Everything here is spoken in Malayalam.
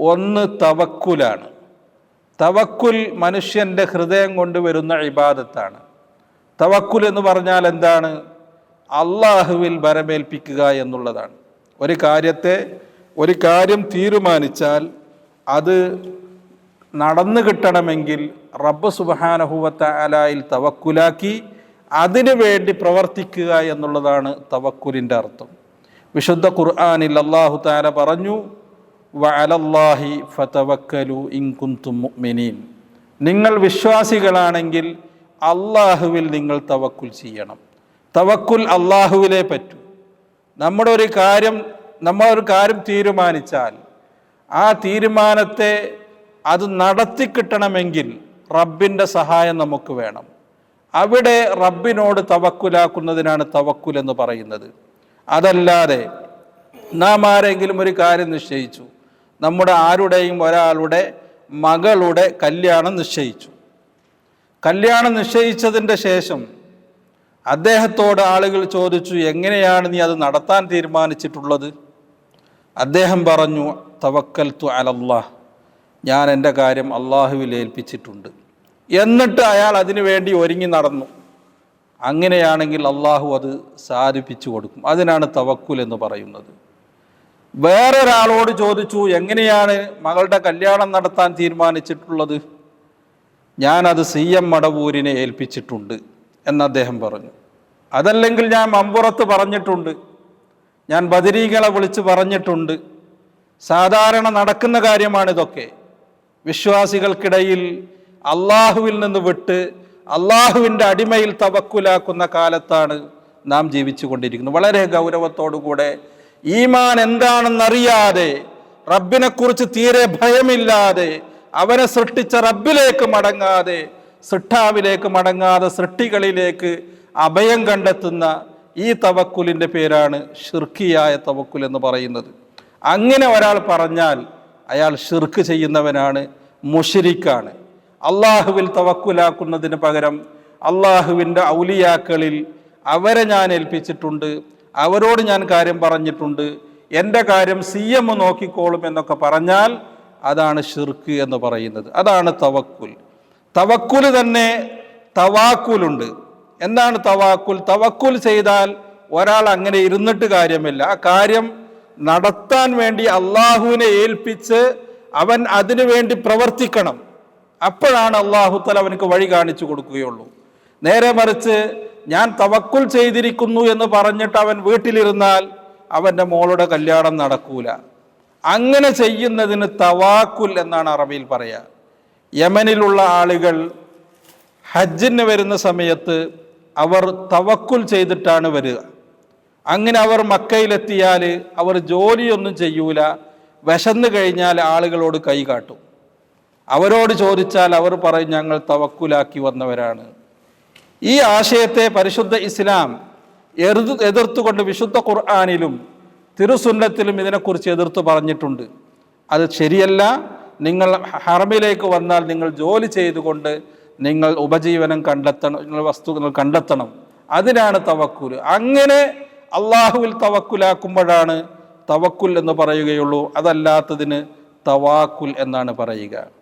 ഒന്ന് തവക്കുലാണ്. തവക്കുൽ മനുഷ്യന്റെ ഹൃദയം കൊണ്ട് വരുന്ന ഇബാദത്താണ്. തവക്കുൽ എന്ന് പറഞ്ഞാൽ എന്താണ്? അള്ളാഹുവിൽ ബരമേൽപ്പിക്കുക എന്നുള്ളതാണ്. ഒരു കാര്യത്തെ ഒരു കാര്യം തീരുമാനിച്ചാൽ അത് നടന്നു കിട്ടണമെങ്കിൽ റബ്ബ് സുബഹാനഹുവത്ത അലായിൽ തവക്കുലാക്കി അതിനു വേണ്ടി പ്രവർത്തിക്കുക എന്നുള്ളതാണ് തവക്കുലിന്റെ അർത്ഥം. വിശുദ്ധ ഖുർആാനിൽ അള്ളാഹു താല പറഞ്ഞു വഅലല്ലാഹി ഫതവക്കലു മുഅ്മിനീൻ. നിങ്ങൾ വിശ്വാസികളാണെങ്കിൽ അള്ളാഹുവിൽ നിങ്ങൾ തവക്കുൽ ചെയ്യണം. തവക്കുൽ അള്ളാഹുവിലേ പറ്റൂ. നമ്മുടെ ഒരു കാര്യം നമ്മളൊരു കാര്യം തീരുമാനിച്ചാൽ ആ തീരുമാനത്തെ അത് നടത്തി കിട്ടണമെങ്കിൽ റബ്ബിന്റെ സഹായം നമുക്ക് വേണം. അവിടെ റബ്ബിനോട് തവക്കുലാക്കുന്നതിനാണ് തവക്കുൽ എന്ന് പറയുന്നത്. അതല്ലാതെ നാം ആരെങ്കിലും ഒരു കാര്യം നിശ്ചയിച്ചു. നമ്മുടെ ആരുടെയും ഒരാളുടെ മകളുടെ കല്യാണം നിശ്ചയിച്ചു. കല്യാണം നിശ്ചയിച്ചതിന്റെ ശേഷം അദ്ദേഹത്തോട് ആളുകൾ ചോദിച്ചു എങ്ങനെയാണ് നീ അത് നടത്താൻ തീരുമാനിച്ചിട്ടുള്ളത്? അദ്ദേഹം പറഞ്ഞു തവക്കൽ തു അലല്ലാഹ് ഞാൻ എന്റെ കാര്യം അള്ളാഹുവിൽ ഏൽപ്പിച്ചിട്ടുണ്ട്. എന്നിട്ട് അയാൾ അതിനു വേണ്ടി ഒരുങ്ങി നടന്നു. അങ്ങനെയാണെങ്കിൽ അള്ളാഹു അത് സാധിപ്പിച്ചു കൊടുക്കും. അതിനാണ് തവക്കുൽ എന്ന് പറയുന്നത്. വേറൊരാളോട് ചോദിച്ചു എങ്ങനെയാണ് മകളുടെ കല്യാണം നടത്താൻ തീരുമാനിച്ചിട്ടുള്ളത്? ഞാനത് സി എം മടവൂരിനെ ഏൽപ്പിച്ചിട്ടുണ്ട് എന്ന് അദ്ദേഹം പറഞ്ഞു. അതല്ലെങ്കിൽ ഞാൻ മമ്പുറത്ത് പറഞ്ഞിട്ടുണ്ട്. ഞാൻ ബദരീകളെ വിളിച്ച് പറഞ്ഞിട്ടുണ്ട്. സാധാരണ നടക്കുന്ന കാര്യമാണിതൊക്കെ വിശ്വാസികൾക്കിടയിൽ അള്ളാഹുവിൽ നിന്ന് വിട്ട് അള്ളാഹുവിന്റെ അടിമയിൽ തവക്കുലാക്കുന്ന കാലത്താണ് നാം ജീവിച്ചു കൊണ്ടിരിക്കുന്നത് വളരെ ഗൗരവത്തോടുകൂടെ ഈമാൻ എന്താണെന്നറിയാതെ റബ്ബിനെക്കുറിച്ച് തീരെ ഭയമില്ലാതെ അവനെ സൃഷ്ടിച്ച റബ്ബിലേക്ക് മടങ്ങാതെ സൃഷ്ടാവിലേക്ക് മടങ്ങാതെ സൃഷ്ടികളിലേക്ക് അഭയം കണ്ടെത്തുന്ന ഈ തവക്കുലിന്റെ പേരാണ് ഷിർക്കിയായ തവക്കുൽ എന്ന് പറയുന്നത്. അങ്ങനെ ഒരാൾ പറഞ്ഞാൽ അയാൾ ഷിർക്ക് ചെയ്യുന്നവനാണ് മുഷിരിക്കാണ്. അള്ളാഹുവിൽ തവക്കുലാക്കുന്നതിന് പകരം അള്ളാഹുവിന്റെ ഔലിയാക്കളിൽ അവരെ ഞാൻ ഏൽപ്പിച്ചിട്ടുണ്ട്. അവരോട് ഞാൻ കാര്യം പറഞ്ഞിട്ടുണ്ട്. എന്റെ കാര്യം സി എം നോക്കിക്കോളും എന്നൊക്കെ പറഞ്ഞാൽ അതാണ് ഷിർക്ക് എന്ന് പറയുന്നത്. അതാണ് തവക്കുൽ. തവക്കുൽ തന്നെ തവാക്കുലുണ്ട്. എന്താണ് തവാക്കുൽ? തവക്കുൽ ചെയ്താൽ ഒരാൾ അങ്ങനെ ഇരുന്നിട്ട് കാര്യമില്ല. ആ കാര്യം നടത്താൻ വേണ്ടി അള്ളാഹുവിനെ ഏൽപ്പിച്ച് അവൻ അതിനു വേണ്ടി പ്രവർത്തിക്കണം. അപ്പോഴാണ് അള്ളാഹുത്തല അവനക്ക് വഴി കാണിച്ചു കൊടുക്കുകയുള്ളൂ. നേരെ മറിച്ച് ഞാൻ തവക്കുൽ ചെയ്തിരിക്കുന്നു എന്ന് പറഞ്ഞിട്ട് അവൻ വീട്ടിലിരുന്നാൽ അവന്റെ മോളുടെ കല്യാണം നടക്കൂല. അങ്ങനെ ചെയ്യുന്നതിന് തവാക്കുൽ എന്നാണ് അറബിയിൽ പറയുക യമനിലുള്ള ആളുകൾ ഹജ്ജിന് വരുന്ന സമയത്ത് അവർ തവക്കുൽ ചെയ്തിട്ടാണ് വരിക. അങ്ങനെ അവർ മക്കയിലെത്തിയാൽ അവർ ജോലിയൊന്നും ചെയ്യൂല. വിശന്നു കഴിഞ്ഞാൽ ആളുകളോട് കൈ കാട്ടും. അവരോട് ചോദിച്ചാൽ അവർ പറയും ഞങ്ങൾ തവക്കുലാക്കി വന്നവരാണ്. ഈ ആശയത്തെ പരിശുദ്ധ ഇസ്ലാം എതിർത്ത് എതിർത്തുകൊണ്ട് വിശുദ്ധ ഖുർആാനിലും തിരുസുന്നത്തിലും ഇതിനെക്കുറിച്ച് എതിർത്ത് പറഞ്ഞിട്ടുണ്ട്. അത് ശരിയല്ല. നിങ്ങൾ ഹറമിലേക്ക് വന്നാൽ നിങ്ങൾ ജോലി ചെയ്തുകൊണ്ട് നിങ്ങൾ ഉപജീവനം കണ്ടെത്തണം നിങ്ങൾ വസ്തുക്കൾ കണ്ടെത്തണം. അതിനാണ് തവക്കുൽ അങ്ങനെ അള്ളാഹുവിൽ തവക്കുലാക്കുമ്പോഴാണ് തവക്കുൽ എന്ന് പറയുകയുള്ളൂ. അതല്ലാത്തതിന് തവാക്കുൽ എന്നാണ് പറയുക.